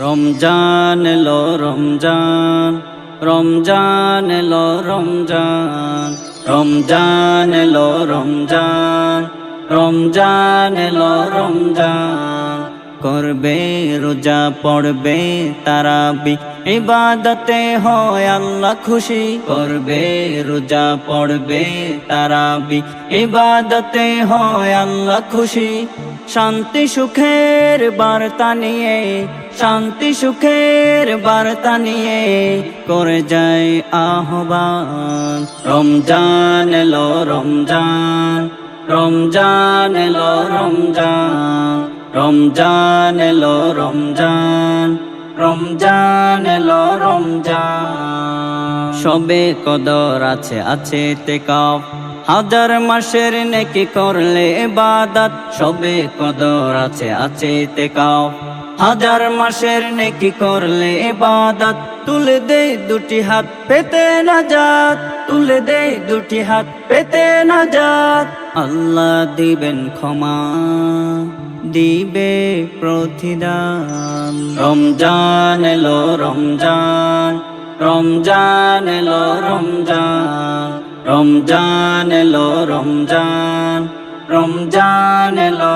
রমজান এলো রমজান রমজান এলো রমজান রমজান এলো রমজান রমজান এলো রমজান। করবে, রোজা পড়বে, তারাবি। ইবাদতে হয় আল্লাহ খুশি করবে, রোজা পড়বে, তারাবি। ইবাদতে হয় আল্লাহ খুশি। শান্তি সুখের বার্তা নিয়ে, শান্তি সুখের বার্তা নিয়ে করে যায় আহ্বান। রমজান এলো, রমজান রমজান এলো, রমজান। রমজান এলো, রমজান রমজান এলো, রমজান। সবে কদর আছে আছে তেকাফ। হাজার মাসের নেকি করলে বাদাত সবে কদর আছে আছে তেকাফ। হাজার মাসের নেকি করলে বাদাত তুলে দে দুটি হাত, পেতে না যাত তুলে দে দুটি হাত, পেতে না যাত আল্লাহ দিবেন ক্ষমা। দিবে প্রতিদান। রমজান এলো রমজান রমজান এলো রমজান রমজান এলো রমজান রমজান এলো